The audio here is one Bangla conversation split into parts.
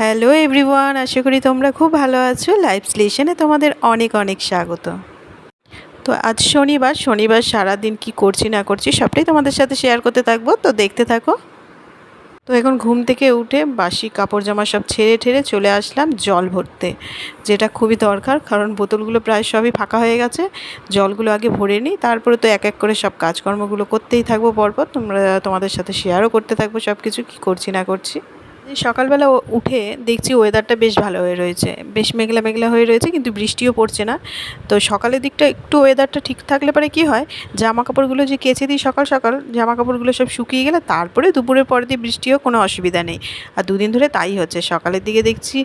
হ্যালো এভরিওয়ান, আশা করি তোমরা খুব ভালো আছো। লাইভ স্টেশনে তোমাদের অনেক অনেক স্বাগত। তো আজ শনিবার শনিবার সারাদিন কি করছি না করছি সবটাই তোমাদের সাথে শেয়ার করতে থাকব, তো দেখতে থাকো। তো এখন ঘুম থেকে উঠে বাসি কাপড় জামা সব ছেড়ে ঠেড়ে চলে আসলাম জল ভরতে, যেটা খুবই দরকার, কারণ বোতলগুলো প্রায় সবই ফাঁকা হয়ে গেছে। জলগুলো আগে ভরে নিই, তারপরে তো এক এক করে সব কাজকর্মগুলো করতেই থাকব পরপর। তোমরা তোমাদের সাথে শেয়ারও করতে থাকব সব কিছু কী করছি না করছি। সকালবেলা উঠে দেখছি ওয়েদারটা বেশ ভালো হয়ে রয়েছে। বেশ মেঘলা মেঘলা হয়ে রয়েছে, কিন্তু বৃষ্টিও পড়ছে না। তো সকালের দিকটা একটু ওয়েদারটা ঠিক থাকলে পরে কি হয় জামা কাপড়গুলো যে কেচে দিই সকাল সকাল জামা কাপড়গুলো সব শুকিয়ে গেলে তারপরে দুপুরের পর দিয়ে বৃষ্টিও কোনো অসুবিধা নেই। আর দুদিন ধরে তাই হচ্ছে। সকালের দিকে দেখছি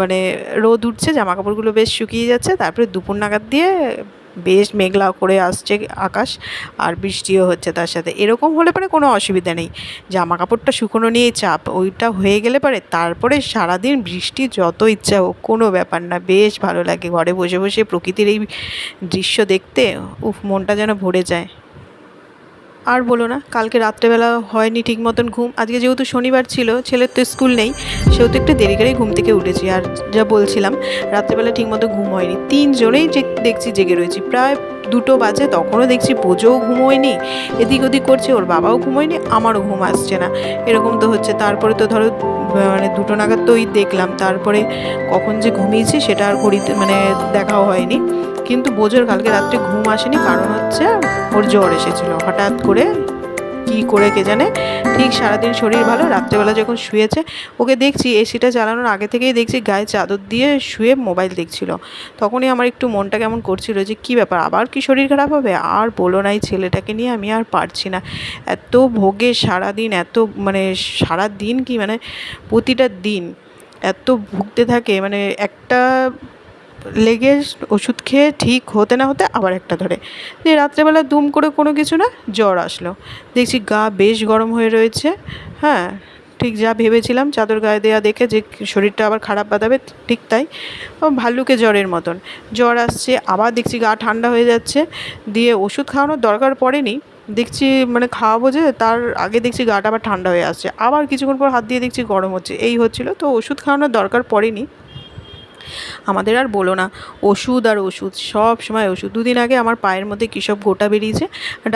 মানে রোদ উঠছে জামা কাপড়গুলো বেশ শুকিয়ে যাচ্ছে, তারপরে দুপুর নাগাদ দিয়ে বেশ মেঘলা করে আসছে আকাশ আর বৃষ্টিও হচ্ছে তার সাথে। এরকম হলে পরে কোনো অসুবিধা নেই। জামা কাপড়টা শুকনো নিয়ে চাপ, ওইটা হয়ে গেলে পরে তারপরে সারাদিন বৃষ্টি যত ইচ্ছা হোক, কোনো ব্যাপার না। বেশ ভালো লাগে ঘরে বসে বসে প্রকৃতির এই দৃশ্য দেখতে। উফ, মনটা যেন ভরে যায়। আর বলো না, কালকে রাত্রেবেলা হয়নি ঠিক মতন ঘুম। আজকে যেহেতু শনিবার ছিল, ছেলের তো স্কুল নেই, সেহেতু একটু দেরি করেই ঘুম থেকে উঠেছি। আর যা বলছিলাম, রাত্রেবেলা ঠিক মতো ঘুম হয়নি। তিনজনেই যে দেখছি জেগে রয়েছি। প্রায় দুটো বাজে, তখনও দেখছি বোঝোও ঘুমোয়নি এদিক ওদিক করছে, ওর বাবাও ঘুমোয়নি আমারও ঘুম আসছে না। এরকম তো হচ্ছে। তারপরে তো ধরো মানে দুটো নাগাদ তো ওই দেখলাম। তারপরে কখন যে ঘুমিয়েছি, সেটা আর ঘড়িতে মানে দেখাও হয়নি। কিন্তু বোঝোর কালকে রাত্রে ঘুম আসেনি, কারণ হচ্ছে ওর জ্বর এসেছিল। হঠাৎ করে কি করে কে জানে? ঠিক সারাদিন শরীর ভালো, রাত্রেবেলা যখন শুয়েছে, ওকে দেখছি এসিটা চালানোর আগে থেকেই দেখছি গায়ে চাদর দিয়ে শুয়ে মোবাইল দেখছিল। তখনই আমার একটু মনটা কেমন করছিল যে, কী ব্যাপার? আবার কি শরীর খারাপ হবে? আর বলো না এই ছেলেটাকে নিয়ে আমি আর পারছি না। এত ভোগে সারাদিন, এত মানে সারা দিন কি মানে প্রতিটা দিন এত ভুগতে থাকে মানে একটা লেগে ওষুধ খেয়ে ঠিক হতে না হতে আবার একটা ধরে। দিয়ে রাত্রেবেলা দুম করে কোনো কিছু না, জ্বর আসলো। দেখছি গা বেশ গরম হয়ে রয়েছে। হ্যাঁ ঠিক যা ভেবেছিলাম, চাদর গায়ে দেওয়া দেখে যে শরীরটা আবার খারাপ বাঁধাবে, ঠিক তাই। ভাল্লুকে জ্বরের মতন। জ্বর আসছে, আবার দেখছি গা ঠান্ডা হয়ে যাচ্ছে। দিয়ে ওষুধ খাওয়ানোর দরকার পড়েনি। দেখছি মানে খাওয়াবো যে, তার আগে দেখছি গাটা আবার ঠান্ডা হয়ে আসছে। আবার কিছুক্ষণ পর হাত দিয়ে দেখছি গরম হচ্ছে। এই হচ্ছিল। তো ওষুধ খাওয়ানোর দরকার পড়েনি। আমাদের আর বলো না, ওষুধ আর ওষুধ, সব সময় ওষুধ। দুদিন আগে আমার পায়ের মধ্যে কী সব গোটা বেরিয়েছে।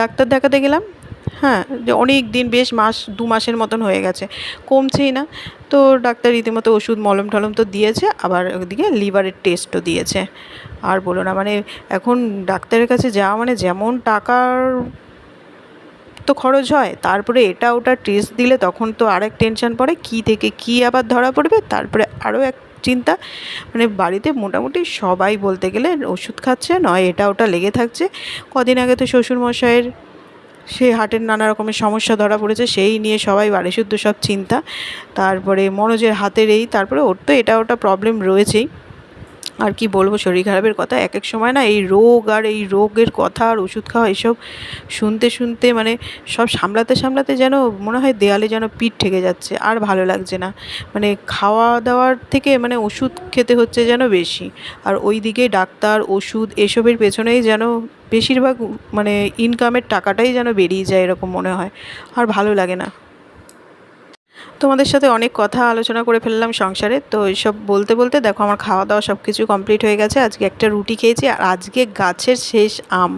ডাক্তার দেখাতে গেলাম হ্যাঁ যে অনেক দিন, বেশ মাস, দু মাসের মতন হয়ে গেছে, কমছেই না। তো ডাক্তার রীতিমতো ওষুধ মলম টলম তো দিয়েছে, আবার ওদিকে লিভারের টেস্টও দিয়েছে। আর বলো না মানে এখন ডাক্তারের কাছে যাওয়া মানে যেমন টাকার তো খরচ হয়, তারপরে এটা ওটা টেস্ট দিলে তখন তো আরেক টেনশন পড়ে, কী থেকে কী আবার ধরা পড়বে, তারপরে আরও এক চিন্তা। মানে বাড়িতে মোটামুটি সবাই বলতে গেলে ওষুধ খাচ্ছে, নয় এটা ওটা লেগে থাকছে। কদিন আগে তো শ্বশুরমশাইয়ের সে হাটের নানা রকমের সমস্যা ধরা পড়েছে, সেই নিয়ে সবাই বাড়ি শুদ্ধ, সব চিন্তা। তারপরে মনোজের হাতের এই, তারপরে ওর তো এটা ওটা প্রবলেম রয়েছেই। আর কি বলব, শরীর খারাপের কথা এক এক সময় না এই রোগ আর এই রোগের কথা আর ওষুধ খাওয়া, এসব শুনতে শুনতে মানে সব সামলাতে সামলাতে যেন মনে হয় দেয়ালে যেন পিঠ ঠেকে যাচ্ছে, আর ভালো লাগছে না। মানে খাওয়া দাওয়ার থেকে মানে ওষুধ খেতে হচ্ছে যেন বেশি, আর ওই দিকে ডাক্তার, ওষুধ এসবের পেছনেই যেন বেশিরভাগ মানে ইনকামের টাকাটাই যেন বেরিয়ে যায় এরকম মনে হয়, আর ভালো লাগে না। তোমাদের সাথে অনেক কথা আলোচনা করে ফেললাম সংসারে। তো এইসব বলতে বলতে দেখো আমার খাওয়া দাওয়া সব কিছু কমপ্লিট হয়ে গেছে। আজকে একটা রুটি খেয়েছি আর আজকে গাছের শেষ আম।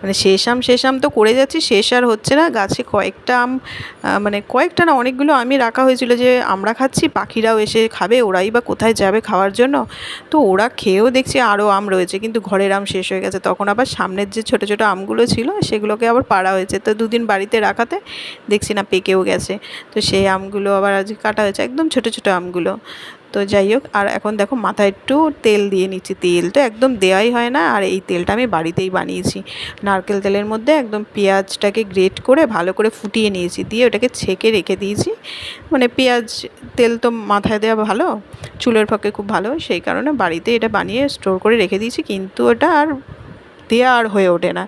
মানে শেষ আম শেষ আম তো করে যাচ্ছি, শেষ আর হচ্ছে না। গাছে কয়েকটা আম মানে কয়েকটা না, অনেকগুলো আমি রাখা হয়েছিল যে আমরা খাচ্ছি, পাখিরাও এসে খাবে, ওরাই বা কোথায় যাবে খাওয়ার জন্য। তো ওরা খেয়েও দেখছি আরও আম রয়েছে, কিন্তু ঘরের আম শেষ হয়ে গেছে। তখন আবার সামনের যে ছোটো ছোটো আমগুলো ছিল, সেগুলোকে আবার পাড়া হয়েছে। তো দুদিন বাড়িতে রাখাতে দেখছি না, পেকেও গেছে। তো সেই আমগুলো আবার আজকে কাটা হয়েছে, একদম ছোটো ছোটো আমগুলো। তো যাই হোক, আর এখন দেখো মাথায় একটু তেল দিয়ে নিচ্ছি। তেল তো একদম দেওয়াই হয় না, আর এই তেলটা আমি বাড়িতেই বানিয়েছি। নারকেল তেলের মধ্যে একদম পেঁয়াজটাকে গ্রেট করে ভালো করে ফুটিয়ে নিয়েছি, দিয়ে ওটাকে ছেঁকে রেখে দিয়েছি। মানে পেঁয়াজ তেল তো মাথায় দেওয়া ভালো, চুলের পক্ষে খুব ভালো, সেই কারণে বাড়িতে এটা বানিয়ে স্টোর করে রেখে দিয়েছি, কিন্তু ওটা আর দেওয়া আর হয়ে ওঠে না।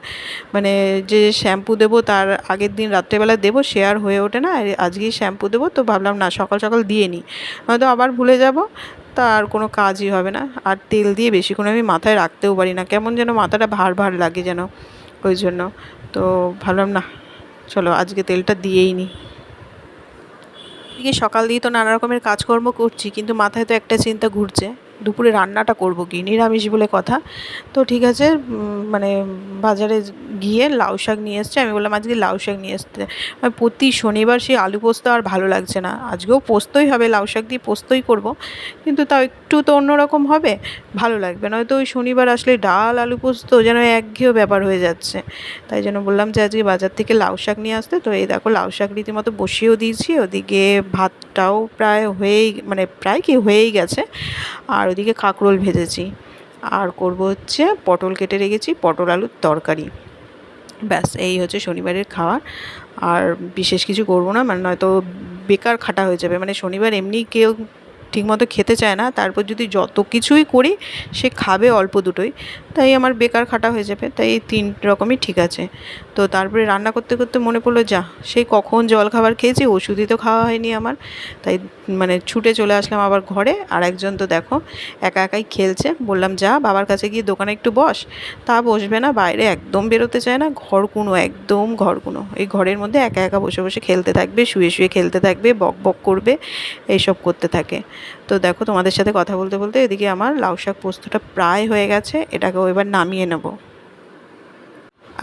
মানে যে শ্যাম্পু দেবো তার আগের দিন রাত্রেবেলা দেবো, সে আর হয়ে ওঠে না। আর আজকেই শ্যাম্পু দেবো, তো ভাবলাম না, সকাল সকাল দিয়ে নিই। নয়তো আবার ভুলে যাব, তা আর কোনো কাজই হবে না। আর তেল দিয়ে বেশিক্ষণ আমি মাথায় রাখতেও পারি না। কেমন যেন মাথাটা ভার ভার লাগে যেন ওই জন্য। তো ভাবলাম না, চলো আজকে তেলটা দিয়েই নিই। এদিকে সকাল দিয়ে তো নানা রকমের কাজকর্ম করছি, কিন্তু মাথায় তো একটা চিন্তা ঘুরছে। দুপুরে রান্নাটা করব কি? নিরামিষ বলে কথা। তো ঠিক আছে মানে বাজারে গিয়ে লাউ শাক নিয়ে এসছে। আমি বললাম, আজকে লাউ শাক নিয়ে আর প্রতি শনিবার সেই আলু পোস্ত আর ভালো লাগছে না। আজকেও পোস্তই হবে, লাউ শাক দিয়ে পোস্তই করব। কিন্তু তাও একটু তো অন্যরকম হবে, ভালো লাগবে। নয়তো ওই শনিবার আসলে ডাল, আলু পোস্ত যেন একঘেয়েও ব্যাপার হয়ে যাচ্ছে। তাই জন্য বললাম যে, আজকে বাজার থেকে লাউ শাক নিয়ে আসতে। তো এই দেখো, লাউ শাক রীতিমতো বসিয়েও দিয়েছি। ওদিকে ভাতটাও প্রায় হয়েই মানে প্রায় কি হয়েই গেছে। আর ওদিকে কাঁকরোল ভেজেছি। আর করব হচ্ছে পটল কেটে রেখেছি, পটল আলুর তরকারি। ব্যাস, এই হচ্ছে শনিবারের খাওয়ার। আর বিশেষ কিছু করব না মানে নয়তো বেকার খাটা হয়ে যাবে। মানে শনিবার এমনি কেউ ঠিকমতো খেতে চায় না। তারপর যদি যত কিছুই করি, সে খাবে অল্প দুটোই। তাই আমার বেকার খাটা হয়ে যাবে। তাই এই তিন রকমই ঠিক আছে। তো তারপরে রান্না করতে করতে মনে পড়ল, যা, সেই কখন জল খাবার খেয়েছি, ওষুধই তো খাওয়া হয়নি আমার। তাই মানে ছুটে চলে আসলাম আবার ঘরে। আর একজন তো দেখো, একা একাই খেলছে। বললাম, যা, বাবার কাছে গিয়ে দোকানে একটু বস। তা বসবে না, বাইরে একদম বেরোতে চায় না। ঘর কুনো, একদম ঘর কুনো। এই ঘরের মধ্যে একা একা বসে বসে খেলতে থাকবে, শুয়ে শুয়ে খেলতে থাকবে, বক বক করবে, এইসব করতে থাকে। তো দেখো তোমাদের সাথে কথা বলতে বলতে এদিকে আমার লাউ শাক পোস্তটা প্রায় হয়ে গেছে, এটাকেও এবার নামিয়ে নেব।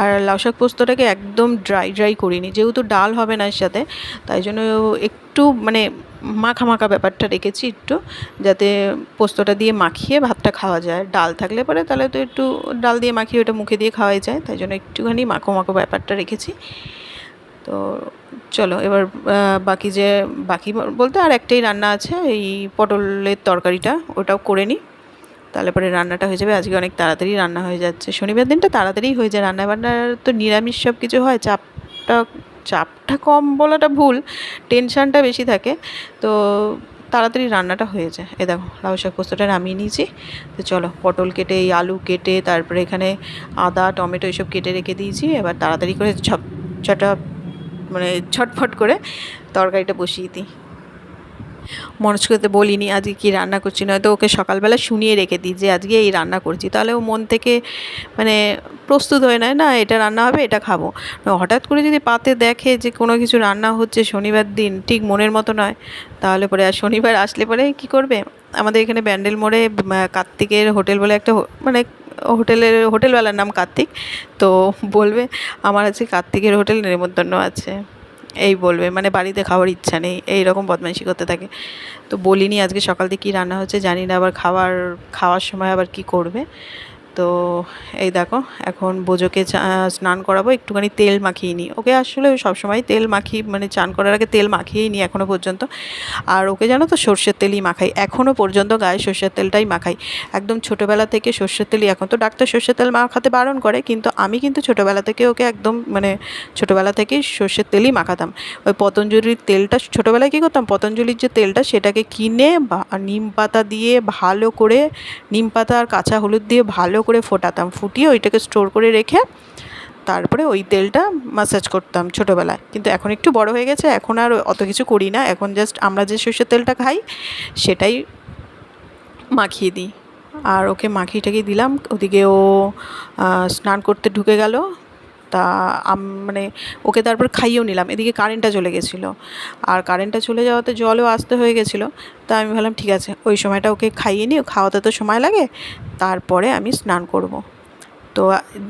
আর লাউ শাক পোস্তটাকে একদম ড্রাই ড্রাই করিনি, যেহেতু ডাল হবে না এর সাথে, তাই জন্য একটু মানে মাখা মাখা ব্যাপারটা রেখেছি একটু, যাতে পোস্তটা দিয়ে মাখিয়ে ভাতটা খাওয়া যায়। ডাল থাকলে পরে তাহলে তো একটু ডাল দিয়ে মাখিয়ে ওটা মুখে দিয়ে খাওয়াই যায়, তাই জন্য একটুখানি মাখো মাখো ব্যাপারটা রেখেছি। তো চলো, এবার বাকি যে, বাকি বলতে আর একটাই রান্না আছে, এই পটলের তরকারিটা, ওটাও করে নিই। তাহলে পরে রান্নাটা হয়ে যাবে, আজকে অনেক তাড়াতাড়ি রান্না হয়ে যাচ্ছে। শনিবার দিনটা তাড়াতাড়ি হয়ে যায় রান্না বান্নার তো নিরামিষ সব কিছু হয়, চাপটা চাপটা কম বলাটা ভুল, টেনশানটা বেশি থাকে। তো তাড়াতাড়ি রান্নাটা হয়ে যায়। এ দেখো, লাউ শাক পোস্তটা নামিয়ে নিয়েছি। তো চলো, পটল কেটে এই আলু কেটে, তারপরে এখানে আদা, টমেটো এসব কেটে রেখে দিয়েছি। এবার তাড়াতাড়ি করে ঝপ চটা মানে ছটফট করে তরকারিটা বসিয়ে দিই। মনস্কতে বলিনি, আজকে কি রান্না করছি? নয়তো ওকে সকালবেলা শুনিয়ে রেখে দিই যে আজকে এই রান্না করছি। তাহলে ও মন থেকে মানে প্রস্তুত হয়ে নেয় না, এটা রান্না হবে, এটা খাব। হঠাৎ করে যদি পাতে দেখে যে কোনো কিছু রান্না হচ্ছে শনিবার দিন, ঠিক মনের মতো নয়, তাহলে পরে আর শনিবার আসলে পরে কী করবে? আমাদের এখানে ব্যান্ডেল মোড়ে কার্তিকের হোটেল বলে একটা মানে হোটেলের, হোটেলওয়ালার নাম কার্তিক। তো বলবে, আমার আজকে কার্তিকের হোটেল নেমন্তন্ন আছে। এই বলবে মানে বাড়িতে খাওয়ার ইচ্ছা নেই, এইরকম বদমাইশি করতে থাকে। তো বলিনি আজকে সকাল থেকে কী রান্না হচ্ছে, জানি না, আবার খাওয়ার খাওয়ার সময় আবার কি করবে। তো এই দেখো, এখন বোজোকে স্নান করাবো, একটুখানি তেল মাখিয়ে নিই। ওকে আসলে সবসময় তেল মাখি মানে চান করার আগে তেল মাখিয়েই নিই এখনও পর্যন্ত। আর ওকে জানো তো, সর্ষের তেলই মাখাই। এখনও পর্যন্ত গায়ে সর্ষের তেলটাই মাখাই। একদম ছোটোবেলা থেকে সর্ষের তেলই, এখন তো ডাক্তার সর্ষের তেল মাখাতে বারণ করে, কিন্তু আমি কিন্তু ছোটোবেলা থেকে ওকে একদম মানে ছোটোবেলা থেকেই সর্ষের তেলই মাখাতাম। ওই পতঞ্জলির তেলটা, ছোটোবেলায় কী করতাম? পতঞ্জলির যে তেলটা, সেটাকে কিনে বা- নিম পাতা দিয়ে ভালো করে, নিম পাতা আর কাঁচা হলুদ দিয়ে ভালো করে ফোটাতাম, ফুটিয়ে ওইটাকে স্টোর করে রেখে তারপরে ওই তেলটা ম্যাসাজ করতাম ছোটোবেলায়। কিন্তু এখন একটু বড় হয়ে গেছে, এখন আর অত কিছু করি না। এখন জাস্ট আমরা যে সর্ষের তেলটা খাই, সেটাই মাখিয়ে দিই। আর ওকে মাখিয়ে টাখিয়ে দিলাম, ওদিকে ও স্নান করতে ঢুকে গেল। তা মানে ওকে তারপর খাইয়েও নিলাম। এদিকে কারেন্টটা চলে গেছিল। আর কারেন্টটা চলে যাওয়াতে জলও আসতে হয়ে গেছিল। তা আমি ভাবলাম, ঠিক আছে, ওই সময়টা ওকে খাইয়ে নিই খাওয়াতে তো সময় লাগে। তারপরে আমি স্নান করব। তো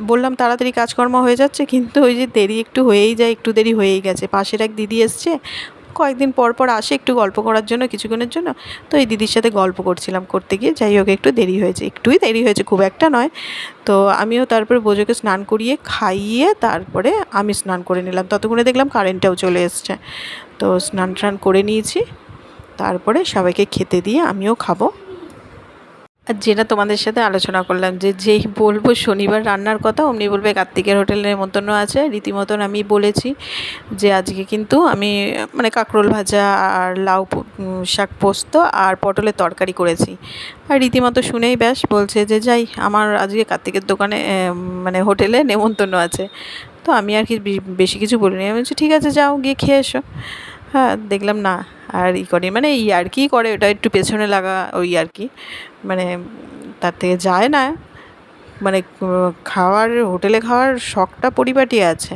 বললাম, তাড়াতাড়ি কাজকর্ম হয়ে যাচ্ছে, কিন্তু ওই যে দেরি একটু হয়েই যায়, একটু দেরি হয়েই গেছে। পাশের এক দিদি এসছে কয়েকদিন পর পর আসে একটু গল্প করার জন্য, কিছুক্ষণের জন্য। তো এই দিদির সাথে গল্প করছিলাম করতে গিয়ে। যাই হোক, একটু দেরি হয়েছে। একটুই দেরি হয়েছে, খুব একটা নয়। তো আমিও তারপরে বোঝোকে স্নান করিয়ে খাইয়ে তারপরে আমি স্নান করে নিলাম। ততক্ষণে দেখলাম কারেন্টটাও চলে এসছে। তো স্নান টান করে নিয়েছি। তারপরে সবাইকে খেতে দিয়ে আমিও খাব। আর যেটা তোমাদের সাথে আলোচনা করলাম যে যেই বলব শনিবার রান্নার কথা, অমনি বলবে কার্তিকের হোটেলের নেমন্তন্ন আছে। রীতিমতন আমি বলেছি যে আজকে কিন্তু আমি মানে কাঁকরোল ভাজা আর লাউ শাক পোস্ত আর পটলের তরকারি করেছি। আর রীতিমতো শুনেই ব্যাস বলছে যে যাই, আমার আজকে কার্তিকের দোকানে মানে হোটেলে নেমন্তন্ন আছে। তো আমি আর কি বেশি কিছু বলিনি। আমি বলছি, ঠিক আছে, যাও, গিয়ে খেয়ে এসো। হ্যাঁ দেখলাম না। আর ই করে মানে ই আর কি করে, ওটা একটু পেছনে লাগা ওই আর কি। মানে তার থেকে যায় না। মানে খাওয়ার হোটেলে খাওয়ার শখটা পরিপাটি আছে।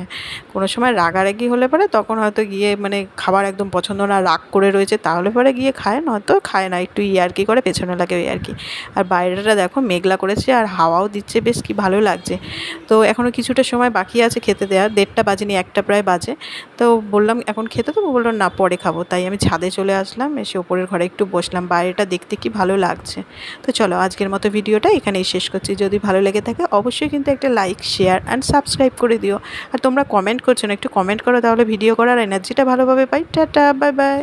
কোনো সময় রাগারাগি হলে পরে, তখন হয়তো গিয়ে মানে খাবার একদম পছন্দ না, রাগ করে রয়েছে তাহলে পরে গিয়ে খায়, নয়তো খায় না, একটু ইয়ার্কি করে, পেছনে লাগে ওই আর কি আর বাইরেটা দেখো, মেঘলা করেছে আর হাওয়াও দিচ্ছে, বেশ কি ভালো লাগছে। তো এখনও কিছুটা সময় বাকি আছে খেতে দেওয়ার দেড়টা বাজেনি, একটা প্রায় বাজে। তো বললাম, এখন খেতে তো বলল, না, পরে খাব। তাই আমি ছাদে চলে আসলাম, এসে ওপরের ঘরে একটু বসলাম, বাইরেটা দেখতে কি ভালো লাগছে। তো চলো, আজকের মতো ভিডিওটা এখানেই শেষ করছি। যদি ভালো লেগে থাকে, অবশ্যই কিন্তু একটা লাইক, শেয়ার অ্যান্ড সাবস্ক্রাইব করে দিও। আর তোমরা কমেন্ট করছ না একটু কমেন্ট করো তাহলে ভিডিও করার এনার্জিটা ভালোভাবে পাই। Tata bye bye